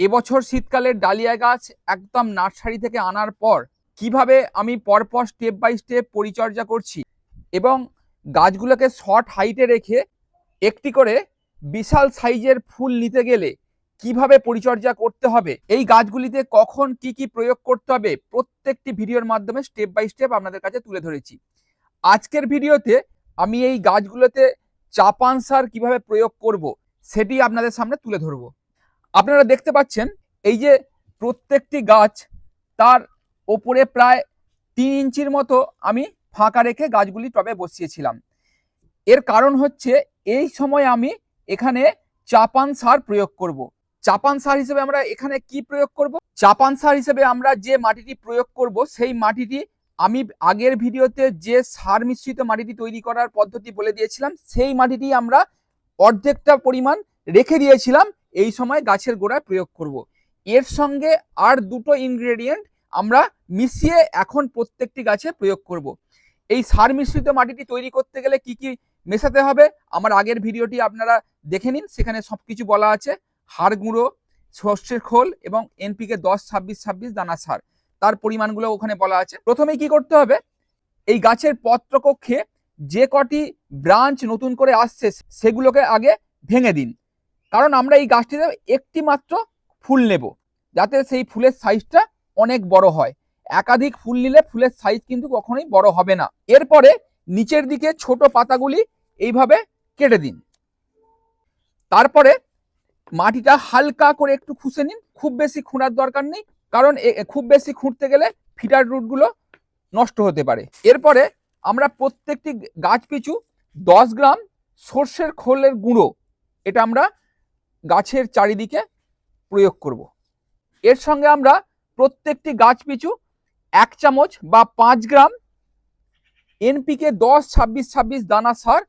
এবছর শীতকালের ডালিয়া গাছ একদম নার্সারি থেকে আনার পর কীভাবে আমি পরপর স্টেপ বাই স্টেপ পরিচর্যা করছি এবং গাছগুলোকে শর্ট হাইটে রেখে একটি করে বিশাল সাইজের ফুল নিতে গেলে কীভাবে পরিচর্যা করতে হবে, এই গাছগুলিতে কখন কি কি প্রয়োগ করতে হবে প্রত্যেকটি ভিডিওর মাধ্যমে স্টেপ বাই স্টেপ আপনাদের কাছে তুলে ধরেছি। আজকের ভিডিওতে আমি এই গাছগুলোতে চাপান সার কীভাবে প্রয়োগ করব সেটি আপনাদের সামনে তুলে ধরবো। আপনারা দেখতে পাচ্ছেন, এই যে প্রত্যেকটি গাছ তার ওপরে প্রায় তিন ইঞ্চির মতো আমি ফাঁকা রেখে গাছগুলি টবে বসিয়েছিলাম। এর কারণ হচ্ছে, এই সময় আমি এখানে চাপান সার প্রয়োগ করব। চাপান সার হিসেবে আমরা এখানে কি প্রয়োগ করব? চাপান সার হিসেবে আমরা যে মাটিটি প্রয়োগ করব, সেই মাটিটি আমি আগের ভিডিওতে যে সার মিশ্রিত মাটিটি তৈরি করার পদ্ধতি বলে দিয়েছিলাম, সেই মাটিটি আমরা অর্ধেকটা পরিমাণ রেখে দিয়েছিলাম। এই সময় গাছের গোড়ায় প্রয়োগ করব। এর সঙ্গে আর দুটো ইনগ্রেডিয়েন্ট আমরা মিশিয়ে এখন প্রত্যেকটি গাছে প্রয়োগ করব। এই সার মিশ্রিত মাটিটি তৈরি করতে গেলে কি কি মেশাতে হবে? আমার আগের ভিডিওটি আপনারা দেখে নিন। সেখানে সব কিছু বলা আছে। হাড় গুঁড়ো, সর্ষের খোল এবং এনপিকে দশ, ছাব্বিশ ছাব্বিশ দানা সার। তার পরিমাণগুলো ওখানে বলা আছে। প্রথমে কি করতে হবে? এই গাছের পত্রকক্ষে যে কটি ব্রাঞ্চ নতুন করে আসছে, সেগুলোকে আগে ভেঙে দিন। কারণ আমরা এই গাছটিতে একটি মাত্র ফুল নেব, যাতে সেই ফুলের সাইজটা অনেক বড় হয়। একাধিক ফুল নিলে ফুলের সাইজ কিন্তু কখনোই বড় হবে না। এরপরে নিচের দিকে ছোট পাতাগুলি এইভাবে কেটে দিন। তারপরে মাটিটা হালকা করে একটু খুঁজে নিন। খুব বেশি খুঁড়ার দরকার নেই, কারণ খুব বেশি খুঁড়তে গেলে ফিটার রুটগুলো নষ্ট হতে পারে। এরপরে আমরা প্রত্যেকটি গাছ পিছু দশ গ্রাম সর্ষের খোলের গুঁড়ো, এটা আমরা গাছের চারিদিকে প্রয়োগ করব। এর সঙ্গে আমরা প্রত্যেকটি গাছ পিছু এক চামচ বা পাঁচ গ্রাম এনপিকে দশ, ছাব্বিশ ছাব্বিশ দানা সার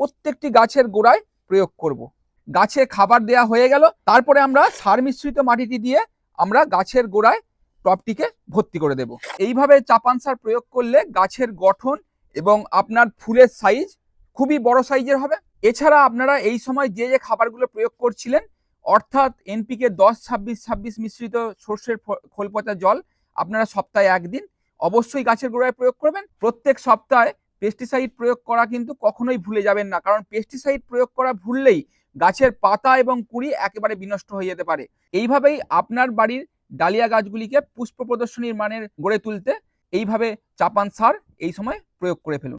প্রত্যেকটি গাছের গোড়ায় প্রয়োগ করব। গাছে খাবার দেয়া হয়ে গেল তারপরে আমরা সার মিশ্রিত মাটিটি দিয়ে আমরা গাছের গোড়ায় টবটিকে ভর্তি করে দেব এইভাবে চাপান সার প্রয়োগ করলে গাছের গঠন এবং আপনার ফুলের সাইজ খুবই বড় সাইজের হবে এছাড়া আপনারা এই সময় যে যে খাবারগুলো প্রয়োগ করছিলেন, অর্থাৎ এনপিকে দশ, ছাব্বিশ ছাব্বিশ মিশ্রিত সর্ষের খোল পচা জল, আপনারা সপ্তাহে একদিন। অবশ্যই গাছের গোড়ায় প্রয়োগ করবেন। প্রত্যেক সপ্তাহে পেস্টিসাইড প্রয়োগ করা কিন্তু কখনোই ভুলে যাবেন না, কারণ পেস্টিসাইড প্রয়োগ করা ভুললেই গাছের পাতা এবং কুড়ি একেবারে বিনষ্ট হয়ে যেতে পারে। এইভাবেই আপনার বাড়ির ডালিয়া গাছগুলিকে পুষ্প প্রদর্শনীর মানের গড়ে তুলতে এইভাবে চাপান সার এই সময় প্রয়োগ করে ফেলুন।